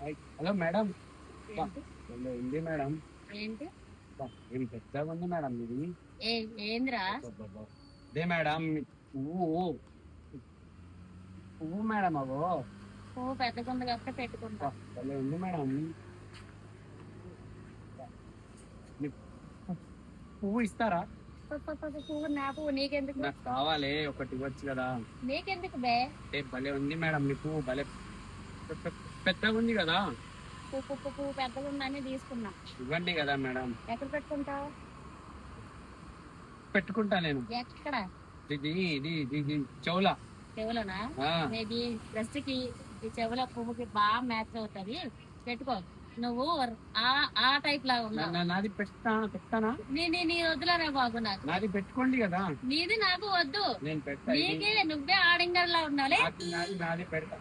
Hello madam. ఉంది madam? ఏంటి? ఏం పెద్దగా ఉంది మేడం ఇది ఏ ఏందిరా. అదే మేడం పువ్వు. పువ్వు మేడం అవో పువ్వు పెద్దగా ఉంది కాబట్టి పెట్టుకుంటా. ఉంది మేడం. పువ్వు ఇస్తారా? పువ్వు నా పువ్వు నీకెందుకు? నాకు కావాలి ఒకటి ఇవ్వచ్చు కదా. నీకెందుకు బే? భలే ఉంది మేడం మీ పువ్వు భలే. పెద్దగా ఉంది కదా? పువ్వు పువ్వు పెద్దగా ఉందని తీసుకున్నా. ఇవ్వండి కదా మేడం. ఎక్కడ పెట్టుకుంటావు? పెట్టుకుంటా నేను. ఎక్కడ? ఇది ఇది ఇది ఇది చెవుల. చెవులోనా? కి ఈ చెవుల పువ్వుకి బాగా మ్యాచ్ అవుతది. పెట్టుకో. నువ్వు ఆ ఆ టైప్ లాగా నా- ఉన్నావు. నా- నాది పెట్టా పెట్టానా నీ నీ నీ వద్దులరా బాబు నాకు నాది పెట్టుకోండి కదా. నీది నాకు వద్దు. నేను ఇది. నీకే నువ్వే ఆడింగర్లా ఉన్నావులే నాది నాది నాది పెడతా.